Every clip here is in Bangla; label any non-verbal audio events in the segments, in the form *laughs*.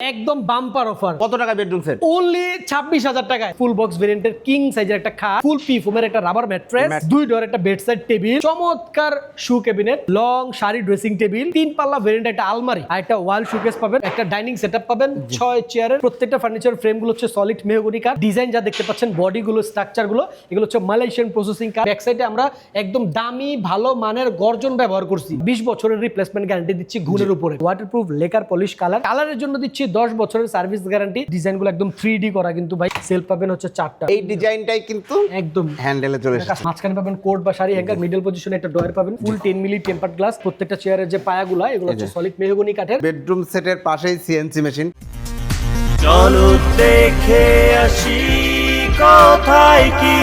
একদম বাম্পার অফার কত টাকা বেডরুম সেট অনলি ছাব্বিশ হাজার টাকায়। ফুল বক্স ভেরিয়েন্টের কিং সাইজের একটা খাট ফুল পি ফোমের একটা রাবার ম্যাট্রেস দুই ডোর একটা বেড সাইড টেবিল চমৎকার shoe cabinet long sari dressing table তিন পাল্লা ভেরিয়েন্ট একটা আলমারি আর একটা ওয়াল শোকেস পাবেন একটা ডাইনিং সেটআপ পাবেন ছয় চেয়ারের প্রত্যেকটা ফার্নিচার ফ্রেমগুলো হচ্ছে সলিড মেহগনি কাঠ ডিজাইন যা দেখতে পাচ্ছেন বডি গুলো স্ট্রাকচারগুলো এগুলো হচ্ছে মালয়েশিয়ান প্রসেসিং কাঠ। ব্যাক সাইডে আমরা একদম দামি ভালো মানের গর্জন ব্যবহার করছি। বিশ বছরের রিপ্লেসমেন্ট গ্যারান্টি দিচ্ছি গুণের উপরে। ওয়াটারপ্রুফ লেকার পলিশ কালার কালারের জন্য দিচ্ছি দশ বছরের সার্ভিস গ্যারান্টি ডিজাইনগুলো একদম থ্রি করা কিন্তু ভাই সেল পাবেন হচ্ছে চারটা। এই ডিজাইনটাই কিন্তু একদম। হ্যান্ডেলে চলে এসেছে। মাঝখানে পাবেন কোট বা শাড়ি হ্যাঙ্গার মিডল পজিশনে একটা ডয়ার পাবেন full ten milli temper glass প্রত্যেকটা চেয়ারের যে পায়াগুলা এগুলো হচ্ছে সলিড মেহগনি কাঠের। বেডরুম সেটের পাশেই সিএনসি মেশিন চলো দেখে আসি কোথায় কি?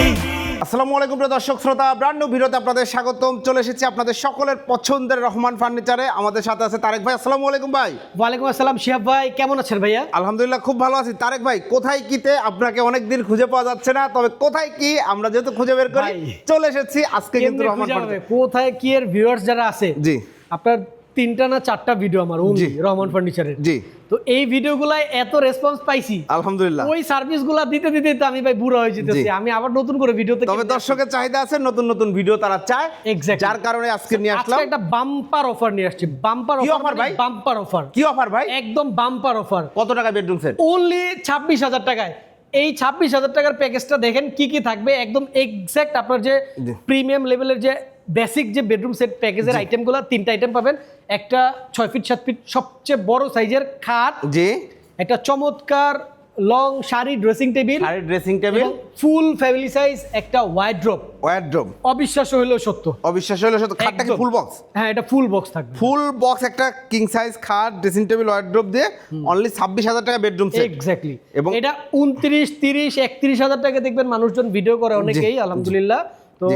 আসসালামু আলাইকুম প্রিয় দর্শক শ্রোতা ব্রান্ড নিউ ভিডিওতে আপনাদের স্বাগতম। চলে এসেছি আপনাদের সকলের পছন্দের রহমান ফার্নিচারে। আমাদের সাথে আছে তারেক ভাই। আসসালামু আলাইকুম ভাই। ওয়ালাইকুম আসসালাম শিহাব ভাই। কেমন আছেন ভাইয়া? আলহামদুলিল্লাহ খুব ভালো আছি। তারেক ভাই কোথায় কিতে আপনাকে অনেক দিন খুঁজে পাওয়া যাচ্ছে না। তবে কোথায় কি? আমরা যেহেতু খুঁজে বের করি চলে এসেছি। আজকে কিন্তু রহমান কোথায় কি এর ভিউয়ার্স যারা আছে জি। আপনার তিনটা না চারটা ভিডিও আমার only রহমান ফার্নিচারের জি। তো এই ভিডিওগুলাই এত রেসপন্স পাইছি। আলহামদুলিল্লাহ। ওই সার্ভিসগুলো দিতে দিতে তো আমি ভাই বুড়া হয়ে যেতেছি। আমি আবার নতুন করে ভিডিওতে তবে দর্শকের চাহিদা আছে নতুন নতুন ভিডিও তারা চায়। Exactly. যার কারণে আজকে নিয়ে আসলাম। একটা বাম্পার অফার নিয়ে আসছি। বাম্পার কি অফার ভাই? বাম্পার অফার কি অফার ভাই? একদম বাম্পার অফার কত টাকা বেডরুম সেট অনলি ছাব্বিশ হাজার টাকায়। এই ছাব্বিশ হাজার টাকার প্যাকেজটা দেখেন কি কি থাকবে একদম এক্স্যাক্ট আপনার যে প্রিমিয়াম লেভেলের যে বেসিক যে বেডরুম সেট প্যাকেজের আইটেমগুলো তিনটা আইটেম পাবেন। একটা ছয় ফিট সাত ফিট সবচেয়ে বড় সাইজের খাট জি। একটা চমৎকার লং শাড়ি ড্রেসিং টেবিল শাড়ির dressing table full family size একটা ওয়াইড্রপ ওয়ারড্রোব অবিশ্বাস হলেও সত্য। অবিশ্বাস হলো সত্য। খাটটা কি ফুল বক্স হ্যাঁ এটা ফুল বক্স থাকবে। ফুল বক্স একটা কিং সাইজ খাট ড্রেসিং টেবিল ওয়ারড্রোব দিয়ে অনলি ছাব্বিশ হাজার টাকা বেডরুম সেট এক্স্যাক্টলি এবং এটা উনত্রিশ তিরিশ একত্রিশ হাজার টাকা দেখবেন মানুষজন ভিডিও করে অনেকেই আলহামদুলিল্লাহ। তো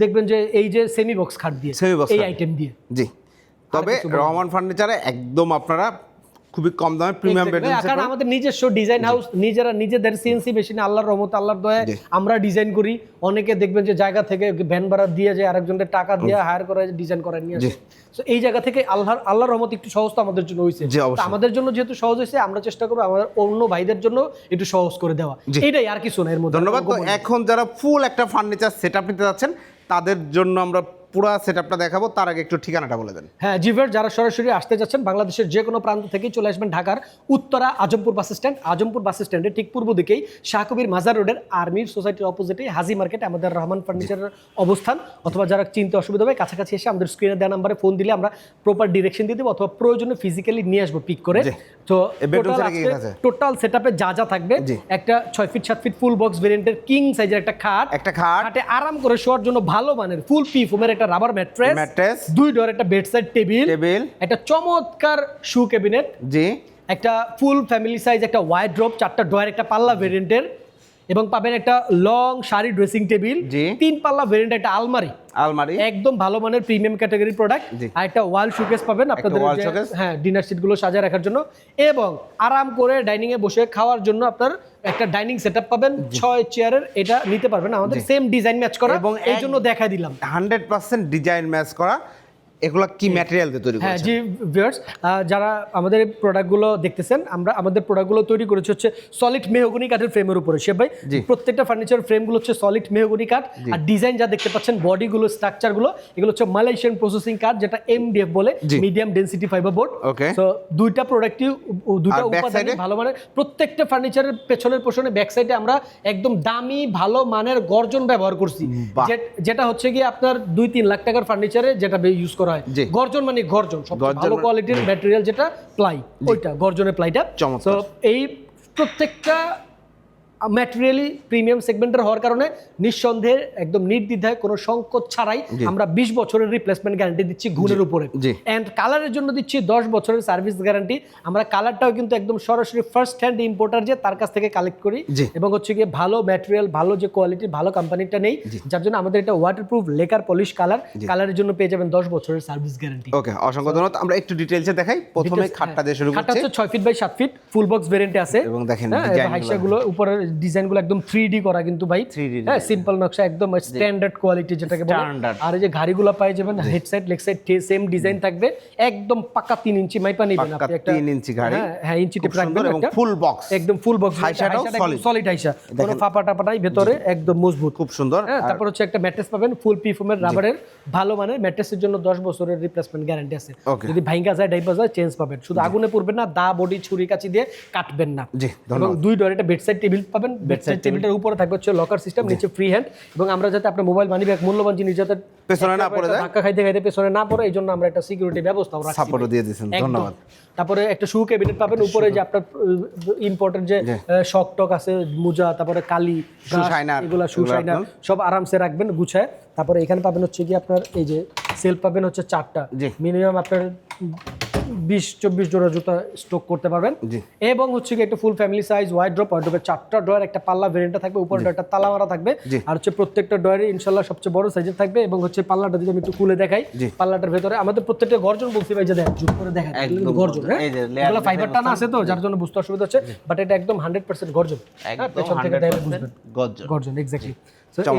দেখবেন যে এই যে সেমি বক্স খাট দিয়ে Semi box এই আইটেম দিয়ে। জি। তবে রহমান ফার্নিচারে একদম আপনারা খুবই কম দামে প্রিমিয়াম. বেডরুম কারণ আমাদের নিজস্ব ডিজাইন হাউস নিজেরা নিজেদের সিএনসি মেশিনে আল্লাহর রহমত আল্লাহর দয়া জি। আমরা ডিজাইন করি। অনেকে দেখবেন যে জায়গা থেকে ভ্যান ভাড়া দিয়ে যায় আরেকজনের টাকা দিয়ে হায়ার করে ডিজাইন করে নিয়ে আসে তো এই জায়গা থেকে আল্লাহর আল্লাহর রহমত একটু সহজ তো আমাদের জন্য হয়েছে তো আমাদের জন্য যেহেতু সহজ হয়েছে আমরা চেষ্টা করব আমাদের অন্য ভাইদের জন্য একটু সহজ করে দেওয়া। এটাই আর কিছু না এর মধ্যে ধন্যবাদ। তো এখন যারা ফুল একটা ফার্নিচার সেট আপ নিতে যাচ্ছেন তাদের জন্য আমরা পুরো সেট আপটা দেখাবো তার আগে একটু ঠিকানাটা বলে দেন। হ্যাঁ জিভার যারা সরাসরি আসতে যাচ্ছেন বাংলাদেশের যে কোনো প্রান্ত থেকেই চলে আসবেন ঢাকার Uttara Azampur bus stand. Azampur bus স্ট্যান্ডের ঠিক পূর্ব দিকেই শাহকবির মাজার রোডের আর্মির সোসাইটির অপোজিটে হাজি মার্কেট আমাদের রহমান ফার্নিচারের অবস্থান। অথবা যারা চিনতে অসুবিধা হবে কাছাকাছি এসে আমাদের স্ক্রিনে দেওয়া নাম্বারে ফোন দিলে আমরা প্রপার ডিরেকশন দিয়ে দেবো অথবা প্রয়োজনে ফিজিক্যালি নিয়ে আসব পিক করে। তো? টোটাল সেট আপে যা যা থাকবে একটা ছয় ফিট সাত ফিট ফুল বক্স ভেরিয়েন্টের কিং সাইজের একটা খাট। একটা খাট। খাটে আরাম করে শোয়ার জন্য ভালো মানের ফুল পি ফোমের একটা রাবার ম্যাট্রেস ম্যাট্রেস দুই ডোর একটা বেড সাইড টেবিল টেবিল একটা চমৎকার শু ক্যাবিনেট জি। একটা ফুল ফ্যামিলি সাইজ একটা ওয়াইড ড্রপ চারটা ডোয়ার একটা পাল্লা ভেরিয়েন্টের এবং পাবেন একটা লং শাড়ি ড্রেসিং টেবিল। তিন পাল্লা ভেরিয়েন্ট একটা আলমারি। আলমারি। একদম ভালো মানের প্রিমিয়াম ক্যাটাগরি প্রোডাক্ট। আর একটা ওয়াল শোকেস পাবেন আপনাদের? হ্যাঁ ডিনার সিটগুলো সাজায় রাখার জন্য। এবং আরাম করে ডাইনিং এ বসে খাওয়ার জন্য আপনার একটা ডাইনিং সেটআপ পাবেন। ছয় চেয়ারের এটা নিতে পারবেন। আমাদের সেম ডিজাইন ম্যাচ করা। এবং এই জন্য দেখাই দিলাম। হান্ড্রেড পার্সেন্ট ডিজাইন ম্যাচ করা। এগুলো কি ম্যাটেরিয়াল দিয়ে তৈরি হ্যাঁ জি ভিউয়ার্স যারা আমাদের প্রোডাক্টগুলো দেখতেছেন আমরা আমাদের প্রোডাক্টগুলো তৈরি করেছি হচ্ছে সলিড মেহগনি কাঠের ফ্রেমের উপরে। সে ভাই প্রত্যেকটা ফার্নিচার ফ্রেমগুলো হচ্ছে সলিড মেহগনি কাঠ। আর ডিজাইন যা দেখতে পাচ্ছেন বডিগুলো স্ট্রাকচারগুলো এগুলো হচ্ছে মালয়েশিয়ান প্রসেসিং কাঠ যেটা এমডিএফ বলে medium density fibre board Okay. তো দুইটা প্রোডাক্টই side এ? ভালো মানের। প্রত্যেকটা ফার্নিচারের পেছনের পোষণে ব্যাক সাইডে আমরা একদম দামি ভালো মানের গর্জন ব্যবহার করছি। যেটা হচ্ছে কি আপনার দুই তিন লাখ টাকার ফার্নিচারে যেটা ইউজ করা হয় গর্জন মানে গর্জন সবচেয়ে ভালো মানে- কোয়ালিটির ম্যাটেরিয়াল যেটা প্লাই ওইটা গর্জনের প্লাইটা। চমৎকার। এই প্রত্যেকটা ম্যাটেরিয়ালি প্রিমিয়াম সেগমেন্টের হওয়ার কারণে নিঃসন্দেহে একদম নির্দ্বিধায় কোনো সংকোচ ছাড়াই আমরা বিশ বছরের রিপ্লেসমেন্ট গ্যারান্টি দিচ্ছি গুণের উপরে। অ্যান্ড কালারের জন্য দিচ্ছি দশ বছরের সার্ভিস গ্যারান্টি আমরা কালারটাও কিন্তু একদম সরাসরি ফার্স্ট হ্যান্ড ইম্পোর্টার যে তার কাছ থেকে কালেক্ট করি। এবং হচ্ছে গিয়ে ভালো ম্যাটেরিয়াল ভালো যে কোয়ালিটির ভালো কোম্পানিটা নেই। যার জন্য আমাদের এটা ওয়াটারপ্রুফ লেকার পলিশ কালার কালারের জন্য পেয়ে যাবেন দশ বছরের সার্ভিস গ্যারান্টি ওকে অসংখ্য ধন্যবাদ। আমরা একটু ডিটেলসে দেখাই। প্রথমে খাটটা দিয়ে শুরু খাটটা হচ্ছে ছয় ফিট বাই সাত ফিট ফুল বক্স ভেরিয়েন্টে আছে। এবং দেখেন হ্যাঁ হাইসাগুলো উপরের ডিজাইনগুলো একদম থ্রি ডি করা কিন্তু ভাই। 3D হ্যাঁ সিম্পল নকশা একদম স্ট্যান্ডার্ড কোয়ালিটি যেটাকে আর এই যে ঘাড়িগুলো পাই যাবেন head side leg side same design থাকবে। একদম পাকা তিন ইঞ্চি মাইপা নেবেন আপনি একটা। 3 ইঞ্চি গাড়ি। হ্যাঁ হ্যাঁ ইঞ্চি টেপ রাখবেন এবং একটা। full একদম ফুল বক্স। সলিড হাইসা কোনো ফাপা টাপা নাই ভেতরে একদম মজবুত। খুব সুন্দর। হ্যাঁ তারপর হচ্ছে একটা ম্যাট্রেস পাবেন ফুল পিফোমের রাবারের ভালো মানের ম্যাট্রেসের জন্য 10 বছরের রিপ্লেসমেন্ট গ্যারান্টি আছে। যদি ভাঙ্গা যায় ডাইপা যায় চেঞ্জ পাবেন। শুধু আগুনে পড়বেন না দা বডি ছুরি কাচি দিয়ে কাটবেন না। জি, ধন্যবাদ। দুই ডোর একটা বেডসাইড টেবিল পাবেন বেডসাইড টেবিলটার উপরে থাকবে হচ্ছে লকার সিস্টেম নিচে ফ্রি হ্যান্ড এবং আমরা যাতে আপনার মোবাইল মানি ব্যাগ মূল্যবান জিনিস যাতে পেছনে না পড়ে যায়। ধাক্কা খাইতে খাইতে পেছনে না পড়ে এই জন্য আমরা একটা সিকিউরিটি ব্যবস্থা রাখছি সাপোর্টও দিয়ে দিয়েছেন ধন্যবাদ। তারপরে একটা শু ক্যাবিনেট পাবেন উপরে যে আপনার ইম্পর্টেন্ট যে শক টক আছে মোজা তারপরে কালি এগুলা শু শাইনার সব আরামসে রাখবেন গুছায়। তারপরে এখানে পাবেন হচ্ছে কি আপনার এই যে সেল পাবেন হচ্ছে চারটা। মিনিমাম আপনার বিশ চব্বিশ জোড়া জুতা স্টক করতে পারবেন। এবং হচ্ছে একটা full family size wide drop wide ড্রপের চারটা ড্রয়ার একটা পাল্লা ভেরিয়েন্টটা থাকবে উপরে একটা তালা মারা থাকবে আর হচ্ছে প্রত্যেকটা ডয়ারে ইনশাল্লাহ সবচেয়ে বড় সাইজের থাকবে এবং হচ্ছে পাল্লাটা যদি আমি একটু খুলে দেখাই। পাল্লাটার ভেতরে আমাদের প্রত্যেকটা গর্জন বলছি ভাই যে দেখ জুম করে দেখা গর্জন হ্যাঁ? এই যে এগুলো ফাইবার design টানা আছে তো যার জন্য বুঝতে অসুবিধা হচ্ছে বাট এটা একদম হান্ড্রেড পার্সেন্ট গর্জন। হ্যাঁ, দেখলে বুঝবেন। গজ্জন গর্জন এক্স্যাক্টলি।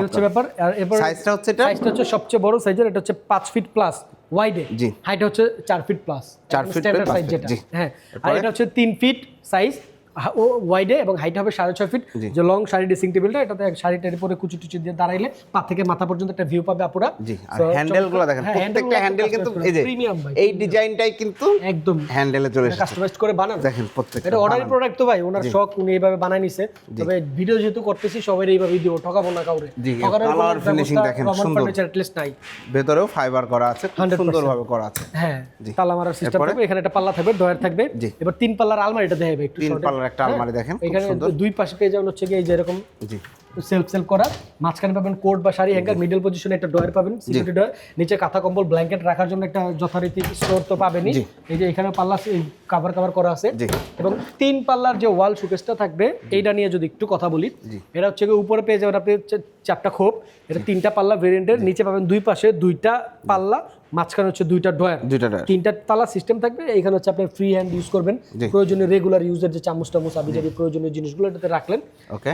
হচ্ছে ব্যাপার। আর এরপর সাইজটা হচ্ছে এটা? সাইজটা হচ্ছে সবচেয়ে বড় সাইজের এটা হচ্ছে পাঁচ ফিট প্লাস ওয়াইডে জি। হাইট হচ্ছে চার ফিট প্লাস। চার ফিট স্ট্যান্ডার্ড সাইজ যেটা। হ্যাঁ। আর এটা হচ্ছে তিন ফিট সাইজ ও ওয়াইডে এবং হাইট হবে সাড়ে ছয় ফিট যে লং শাড়ি ড্রেসিং টেবিলটা এটাতে শাড়ি টাড়ি পরে কুচি টুচি দিয়ে দাঁড়াইলে পা থেকে মাথা পর্যন্ত একটা ভিউ পাবে আপুরা। জি আর দেখেন হ্যাঁ, প্রত্যেকটা হ্যান্ডেল কিন্তু এই যে premium ভাই, এই ডিজাইনটাই কিন্তু একদম। হ্যান্ডেলে চলে এসেছে। কাস্টমাইজ করে বানানো। দেখেন প্রত্যেকটা এটা অর্ডারি প্রোডাক্ট তো ভাই ওনার শখ উনি এইভাবে বানাই নিছে। তবে ভিডিও যেহেতু করতেছি সবাই এইভাবে দিও ঠকাবো না কাউরে। finishing ব্যবস্থা দেখেন, সুন্দর। least নাই। ভেতরেও ফাইবার করা আছে খুব 100% সুন্দরভাবে করা আছে। হ্যাঁ। তালা মারার সিস্টেম? থাকবে এখানে একটা পাল্লা থাকবে ডয়ার থাকবে। এবার তিন পাল্লার আলমারিটা দেখাবে একটু তিন। পাল্লার একটা আলমারি দেখেন খুব এখানে দুই পাশে পেয়ে যাবেন হচ্ছে কি এই যেরকম জি। সেলফ সেলফ করা মাঝখানে পাবেন কোট বা শাড়ি হ্যাঙ্গার মিডল পজিশনে একটা ডয়ার পাবেন সিকিউরিটি ডয়ার নিচে কাঁথা কম্বল ব্ল্যাঙ্কেট রাখার জন্য একটা যথারীতি স্টোর তো পাবেনই। এই যে এখানে পাল্লা কাভার কাভার করা আছে। এবং তিন পাল্লার যে ওয়াল শোকেসটা থাকবে এইটা নিয়ে যদি একটু কথা বলি এটা হচ্ছে গিয়ে উপরে পেয়ে যাবেন আপনি চারটা খোপ। এটা তিনটা পাল্লা ভেরিয়েন্টের নিচে পাবেন দুই পাশে দুইটা পাল্লা মাঝখানে হচ্ছে দুইটা ডয়ার দুইটা। তিনটা তালা সিস্টেম থাকবে এখানে হচ্ছে আপনি ফ্রি হ্যান্ড ইউজ করবেন। প্রয়োজনীয় রেগুলার ইউজের যে চামচ টামচ আবি যাবি প্রয়োজনীয় জিনিসগুলো এটাতে রাখলেন।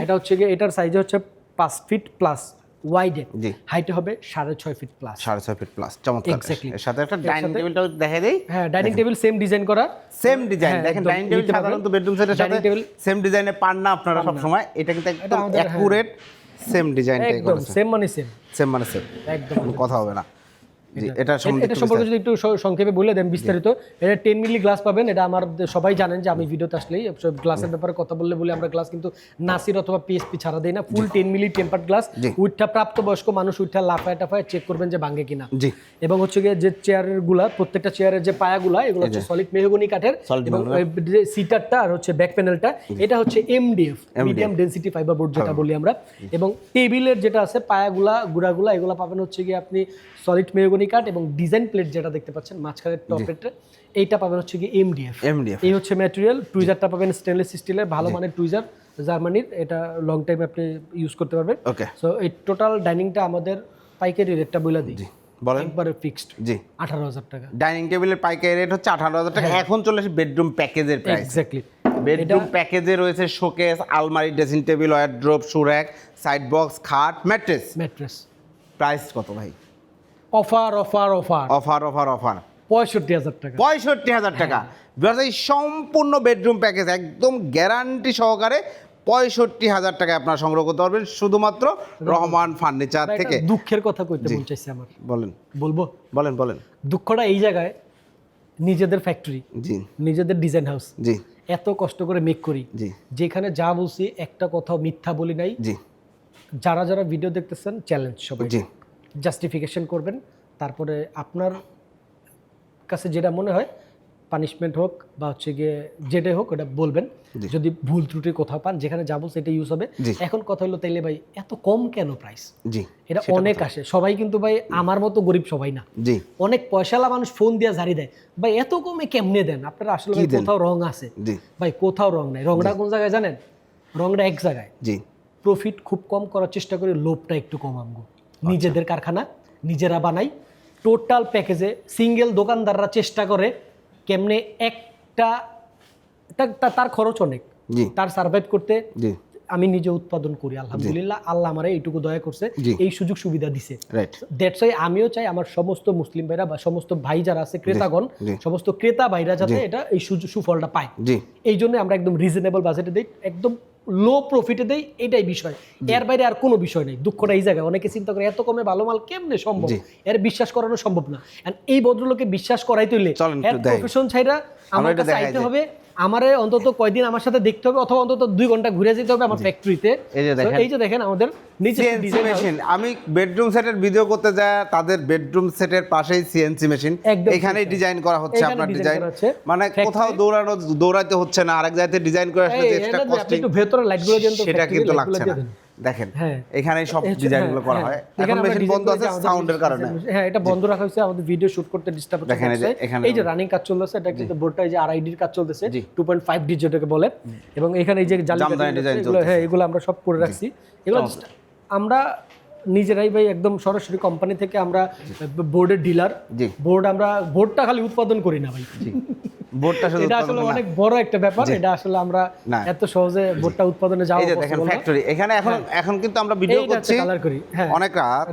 এটা হচ্ছে গিয়ে এটার সাইজে হচ্ছে পাঁচ ফিট প্লাস ওয়াইডে জি। হাইটে হবে সাড়ে ছয় ফিট প্লাস সাড়ে ছয় ফিট প্লাস চমৎকার. এর সাথে একটা ডাইনিং টেবিলটাও দেখা দেই। হ্যাঁ ডাইনিং টেবিল সেম ডিজাইন করা। সেম ডিজাইন হ্যাঁ, দেখেন ডাইনিং টেবিল সাধারণত বেডরুম সেটের সাথে সেম ডিজাইনে পান না আপনারা সব সময় এটা কিন্তু একদম হ্যাঁ। অ্যাকুরেট সেম ডিজাইনটাই একদম করেছে। সেম মানে সেম সেম মানে সেম একদম। কথা হবে না। এটা। সম্পর্কে যদি একটু সংক্ষেপে বলে দেন বিস্তারিত। এটা টেন মিলি গ্লাস পাবেন এটা আমার সবাই জানেন যে আমি ভিডিওতে আসলেই গ্লাসের ব্যাপারে কথা বললে বলে আমরা গ্লাস কিন্তু নাসির অথবা পিএসপি ছাড়া দেই না ফুল টেন মিলি গ্লাস। মানুষ লাফায় টাফায় চেক করবেন যে ভাঙে কিনা। এবং হচ্ছে গিয়ে যে চেয়ারেরগুলা প্রত্যেকটা চেয়ারের যে পায়াগুলা এগুলো হচ্ছে সলিড মেহগনি কাঠের এবং সিটারটা আর হচ্ছে ব্যাক প্যানেলটা এটা হচ্ছে MDF medium density fibre board যেটা বলি আমরা। এবং টেবিলের যেটা আছে পায়াগুলা গুড়াগুলা এগুলো পাবেন হচ্ছে গিয়ে আপনি সলিড মেহগনি কাঠ এবং ডিজাইন প্লেট যেটা দেখতে পাচ্ছেন মাঝখানের টপ প্লেটটা এইটা পাবেন হচ্ছে কি এমডিএফ এমডিএফ এই হচ্ছে ম্যাটেরিয়াল টুইজারটা পাবেন স্টেনলেস স্টিলের ভালো মানের টুইজার জার্মানির এটা লং টাইম আপনি ইউজ করতে পারবেন। ওকে সো এই টোটাল ডাইনিংটা আমাদের পাইকারি রেটটা বলে দিই। বলেন। একবারে ফিক্সড জি। আঠারো হাজার টাকা। ডাইনিং টেবিলের পাইকারি রেট হচ্ছে আঠারো হাজার টাকা। হ্যাঁ। এখন চলে আসে বেডরুম প্যাকেজের প্রাইস এক্স্যাক্টলি বেডরুম প্যাকেজে রয়েছে শোকেস আলমারি ড্রেসিং টেবিল ওয়ারড্রোপ সুরেক সাইড বক্স খাট ম্যাট্রেস ম্যাট্রেস প্রাইস কত ভাই? Offer offer offer. Offer offer offer. পঁয়ষট্টি হাজার টাকা। পঁয়ষট্টি হাজার টাকা। এই সম্পূর্ণ বেডরুম প্যাকেজ একদম গ্যারান্টি সহকারে পঁয়ষট্টি হাজার টাকায় আপনারা সংগ্রহ করতে পারবেন শুধুমাত্র রহমান ফার্নিচার থেকে। দুঃখের কথা কইতে মন চাইছে আমার। বলেন। বলব? বলেন বলেন। দুঃখটা এই জায়গায় নিজেদের ফ্যাক্টরি জি। নিজেদের ডিজাইন হাউস জি। এত কষ্ট করে মেক করি। জি। যেখানে যা বলছি একটা কথাও মিথ্যা বলি নাই। জি। যারা যারা ভিডিও দেখতেছেন চ্যালেঞ্জ সবাই জি। জাস্টিফিকেশন করবেন। তারপরে আপনার কাছে যেটা মনে হয় পানিশমেন্ট হোক বা হচ্ছে গিয়ে যেটাই হোক ওটা বলবেন। যদি ভুল ত্রুটি কোথাও পান যেখানে যাব সেটা ইউজ হবে। এখন কথা হলো তাইলে ভাই এত কম কেন প্রাইস জি এটা অনেক আসে। সবাই কিন্তু ভাই আমার মতো গরিব সবাই না। জি। অনেক পয়সালা মানুষ ফোন দিয়ে ঝাড়ি দেয়। ভাই এত কমে কেমনে দেন? আপনারা আসলে কোথাও রং আছে। ভাই কোথাও রং নাই। রংটা কোন জায়গায় জানেন? রংটা এক জায়গায়। জি। প্রফিট খুব কম করার চেষ্টা করি লোভটা একটু কম আমগো নিজেদের কারখানা নিজেরা বানাই। টোটাল প্যাকেজে সিঙ্গেল দোকানদাররা চেষ্টা করে কেমনে একটা তার খরচ অনেক। তার সার্ভাইভ করতে আমি নিজে উৎপাদন করি আলহামদুলিল্লাহ। আল্লাহ আমার এইটুকু দয়া করছে এই সুযোগ সুবিধা দিছে। দ্যাটস ওয়াই আমিও চাই আমার সমস্ত মুসলিম ভাইরা বা সমস্ত ভাই যারা আছে ক্রেতাগণ সমস্ত ক্রেতা ভাইরা যাতে এটা এই সুযোগ সুফলটা পায়। এই জন্য আমরা একদম রিজনেবল বাজেটে দিই। একদম লো প্রফিটে দেয় এটাই বিষয়। এর বাইরে আর কোনো বিষয় নেই। দুঃখটা এই জায়গায়। অনেকে চিন্তা করে এত কমে ভালো মাল কেমনে সম্ভব। এর বিশ্বাস করানো সম্ভব না। এই ভদ্রলোকে বিশ্বাস করাই তুললে। প্রফেশন ছাইরা আইতে যাই। হবে। আমারে অন্তত কয়দিন আমার সাথে দেখতে হবে অথবা অন্তত দুই ঘণ্টা ঘুরে যেতে হবে আমার ফ্যাক্টরিতে এই যে দেখেন। আমাদের নিচে মেশিন আমি বেডরুম সেটের ভিডিও করতে যায় তাদের বেডরুম সেটের পাশেই সিএনসি মেশিন এখানেই ডিজাইন করা হচ্ছে আপনার ডিজাইন মানে কোথাও দৌড়ানো দৌড়াতে হচ্ছে না। আরেক জায়গাতে ডিজাইন করে আসলে এক্সট্রা কস্টিং একটু ভেতরে লাইটগুলো সেটা কিন্তু লাগছে না। দেখেন হ্যাঁ। সব এই হচ্ছে- ডিজাইনগুলো হ্যাঁ, করা হ্যাঁ। হয়। এখন মেশিন বন্ধ আছে সাউন্ডের কারণে। হ্যাঁ এটা বন্ধ রাখা হয়েছে আমাদের ভিডিও শুট করতে ডিস্টার্ব দেখেন এই যে- এখানে এই যে রানিং কাজ চলতেছে এটা কিন্তু বোর্ডটা এই যে আরআইডির কাজ চলতেছে জি। 2.5 ডি যেটাকে বলে। এবং এখানে এই যে জালি ডিজাইন হ্যাঁ এগুলো আমরা সব করে রাখছি। এগুলো আমরা নিজেরাই ভাই একদম সরাসরি কোম্পানি থেকে আমরা বোর্ডের ডিলার বোর্ড আমরা বোর্ডটা খালি উৎপাদন করি না ভাই। বোর্ডটা শুধু এটা আসলে অনেক বড় একটা ব্যাপার এটা আসলে আমরা। এত সহজে বোর্ডটা উৎপাদনে যাওয়া এই দেখেন ফ্যাক্টরি এখানে এখন এখন কিন্তু আমরা ভিডিও করছি হচ্ছে কালার করি। হ্যাঁ। অনেক রাত।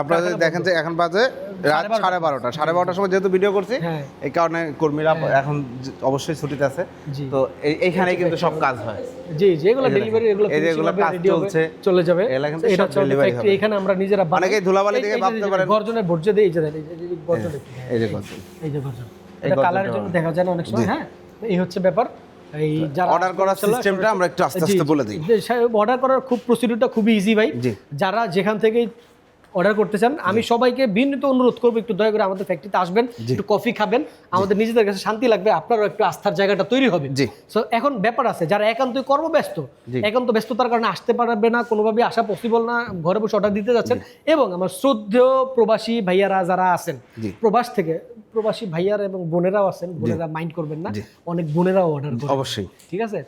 আপনারা দেখেন যে এখন বাজে রাত সাড়ে বারোটা। সাড়ে বারোটার সময় যেহেতু ভিডিও করছি হ্যাঁ। এই কারণে কর্মীরা এখন অবশ্যই ছুটিতে আছে। তো এই- এইখানেই কিন্তু সব কাজ হয়। জি জি এগুলো ডেলিভারি এগুলো কাজ চলছে। চলে যাবে। এগুলা কিন্তু এটা চলবে। এখানে আমরা নিজেরা অনেকেই ধুলাবালি থেকে ভাবতে পারেন- গর্জনের দিয়ে এই যে এই যে গর্জন হ্যাঁ, এই যে গর্জন। এই যে গর্জন। এটা কালারের জন্য দেখা যায় না অনেক সময় হ্যাঁ? এই হচ্ছে ব্যাপার। এই যারা Order করার systemটা আমরা একটু আস্তে আস্তে বলে দিই। অর্ডার করার খুব প্রসিডিউরটা খুবই ইজি ভাই। যারা যেখান থেকে অর্ডার করতে চান আমি সবাইকে বিনীত অনুরোধ করব একটু দয়া করে আমাদের ফ্যাক্টরিতে আসবেন একটু কফি খাবেন। আমাদের নিজেদের কাছে শান্তি লাগবে আপনারও একটু আস্থার জায়গাটা তৈরি হবে। জি। সো এখন ব্যাপার আছে যারা একান্তই কর্মব্যস্ত একান্ত ব্যস্ততার কারণে আসতে পারবে না কোনোভাবে আসা পসিবল না ঘরে বসে অর্ডার দিতে যাচ্ছেন এবং আমার শ্রদ্ধেয় প্রবাসী ভাইয়ারা যারা আছেন প্রবাস থেকে প্রবাসী ভাইয়ারা এবং বোনেরাও আছেন বোনেরা মাইন্ড করবেন না অনেক বোনেরাও অর্ডার অবশ্যই। ঠিক আছে?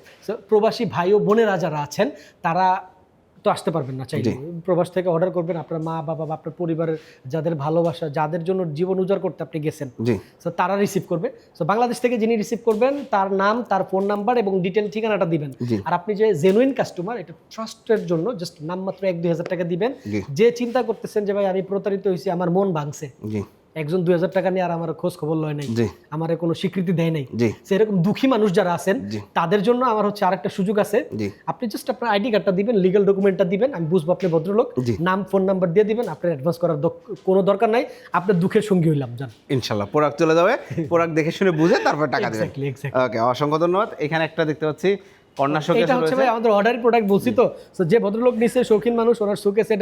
প্রবাসী ভাই ও বোনেরা যারা আছেন তারা তো আসতে পারবেন না চাইলে। প্রবাস থেকে অর্ডার করবেন আপনার মা বাবা বা আপনার পরিবারের যাদের ভালোবাসা যাদের জন্য জীবন উজাড় করতে আপনি গেছেন সো তারা রিসিভ করবে। সো বাংলাদেশ থেকে যিনি রিসিভ করবেন তার নাম তার ফোন নাম্বার এবং ডিটেল ঠিকানাটা দিবেন। আর আপনি যে জেনুইন কাস্টমার এটা ট্রাস্টের জন্য জাস্ট নামমাত্র এক দুই হাজার টাকা দিবেন। যে চিন্তা করতেছেন যে ভাই আমি প্রতারিত হয়েছি আমার মন ভাঙছে। একজন দুই হাজার টাকা নিয়ে আর আমার খোঁজ খবর লয় নাই। আমার কোনো স্বীকৃতি দেয় নাই। সেরকম দুঃখী মানুষ যারা আছেন তাদের জন্য আমার হচ্ছে আরেকটা সুযোগ আছে। আপনি জাস্ট আপনার আইডি কার্ডটা দিবেন লিগ্যাল ডকুমেন্টটা দিবেন আমি বুঝব আপনি ভদ্রলোক। নাম ফোন নাম্বার দিয়ে দিবেন আপনার অ্যাডভান্স করার কোনো দরকার নাই। আপনার দুঃখের সঙ্গী হইলাম জান। ইনশাল্লাহ প্রোডাক্ট চলে যাবে *laughs* প্রোডাক্ট দেখে শুনে বুঝে তারপর টাকা দেবেন. ওকে অসংখ্য ধন্যবাদ। এখানে একটা দেখতে পাচ্ছি কর্নার শোকেস এটা হচ্ছে ভাই আমাদের অর্ডারি প্রোডাক্ট বলছি তো। যে ভদ্রলোক নিচে শৌখিন মানুষ ওনার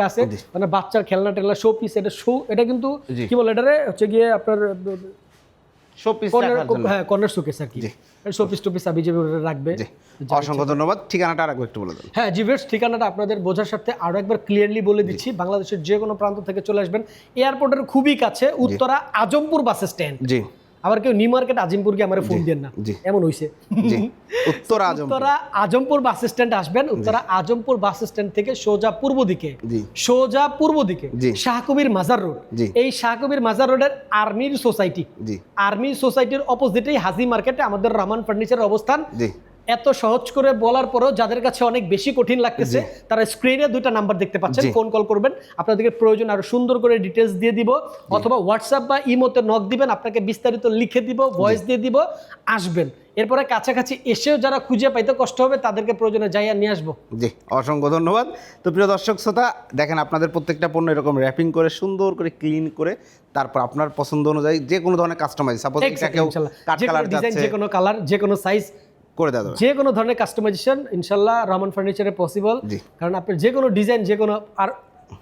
আছে। মানে বাচ্চার খেলনা টেলনা শো পিস এটা শো এটা কিন্তু কি বলে এটারে? হচ্ছে গিয়ে আপনার হ্যাঁ অসংখ্য ধন্যবাদ। ঠিকানাটা আরেকবার একটু বলে দেন। হ্যাঁ ঠিকানাটা আপনাদের বোঝার সাথে আরও একবার ক্লিয়ারলি বলে দিচ্ছি। বাংলাদেশের যে কোনো প্রান্ত থেকে চলে আসবেন। এয়ারপোর্টের খুবই কাছে উত্তরা আজমপুর বাস স্ট্যান্ড। জি। আবার কেউ নিউ মার্কেট আজিমপুর গিয়ে আমার ফোন দেন না। এমন হয়েছে উত্তরা আজমপুর। বাস স্ট্যান্ড আসবেন উত্তরা আজমপুর বাস স্ট্যান্ড থেকে সোজা পূর্ব দিকে। সোজা পূর্ব দিকে। শাহকবির মাজার রোড। এই শাহকবির মাজার রোডের আর্মির সোসাইটি। আর্মি সোসাইটির অপোজিটেই হাজি মার্কেটে আমাদের রহমান ফার্নিচারের অবস্থান। এত সহজ করে বলার পরেও যাদের কাছে অনেক বেশি কঠিন লাগতেছে তারা স্ক্রিনে দুইটা নাম্বার দেখতে পাচ্ছেন ফোন কল করবেন। আপনাদেরকে প্রয়োজন আরও সুন্দর করে ডিটেলস দিয়ে দিব অথবা হোয়াটসঅ্যাপ বা ইমোতে নক দিবেন আপনাকে বিস্তারিত লিখে দিব ভয়েস দিয়ে দিব আসবেন। এরপরে কাছাকাছি এসেও যারা খুঁজে পাইতে কষ্ট হবে তাদেরকে প্রয়োজনে যাইয়া নিয়ে আসব। জি অসংখ্য ধন্যবাদ। তো প্রিয় দর্শক শ্রোতা দেখেন আপনাদের প্রত্যেকটা পণ্য এরকম র্যাপিং করে সুন্দর করে ক্লিন করে তারপর আপনার পছন্দ অনুযায়ী যে কোনো ধরনের কাস্টমাইজ সাপোজ এটা কেউ কাট কালার ডিজাইন যে কোনো কালার যে কোনো সাইজ করে দেওয়া যাবে। যে কোনো ধরনের কাস্টমাইজেশন ইনশাল্লাহ রহমান ফার্নিচারে পসিবল কারণ আপনি যে কোনো ডিজাইন যে কোনো আর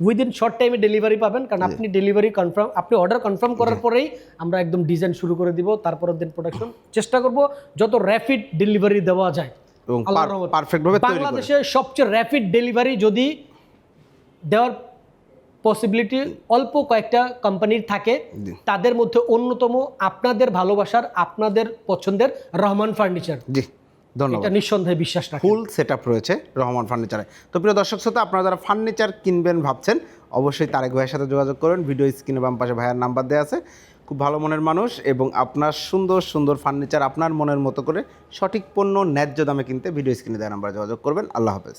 উইদিন শর্ট টাইমে ডেলিভারি পাবেন কারণ আপনি ডেলিভারি কনফার্ম আপনি অর্ডার কনফার্ম করার পরেই আমরা একদম ডিজাইন শুরু করে দিব তারপরের দিন প্রোডাকশন চেষ্টা করব যত র্যাপিড ডেলিভারি দেওয়া যায়। এবং আল্লাহর পারফেক্ট ভাবে বাংলাদেশে সবচেয়ে র্যাপিড ডেলিভারি যদি দেওয়ার পসিবিলিটি অল্প কয়েকটা কোম্পানির থাকে তাদের মধ্যে অন্যতম আপনাদের ভালোবাসার আপনাদের পছন্দের রহমান ফার্নিচার জি। ধন্যবাদ। এটা নিঃসন্দেহে বিশ্বাস ফুল সেট আপ রয়েছে রহমান ফার্নিচারে তো প্রিয় দর্শক শ্রোতা আপনারা যারা ফার্নিচার কিনবেন ভাবছেন অবশ্যই তারেক ভাইয়ের সাথে যোগাযোগ করবেন ভিডিও স্ক্রিনে বাম পাশে ভাইয়ের নাম্বার দেওয়া আছে। খুব ভালো মনের মানুষ এবং আপনার সুন্দর সুন্দর ফার্নিচার আপনার মনের মতো করে সঠিক পণ্য ন্যায্য দামে কিনতে ভিডিও স্ক্রিনে দেওয়া নাম্বার যোগাযোগ করবেন। আল্লাহ হাফেজ।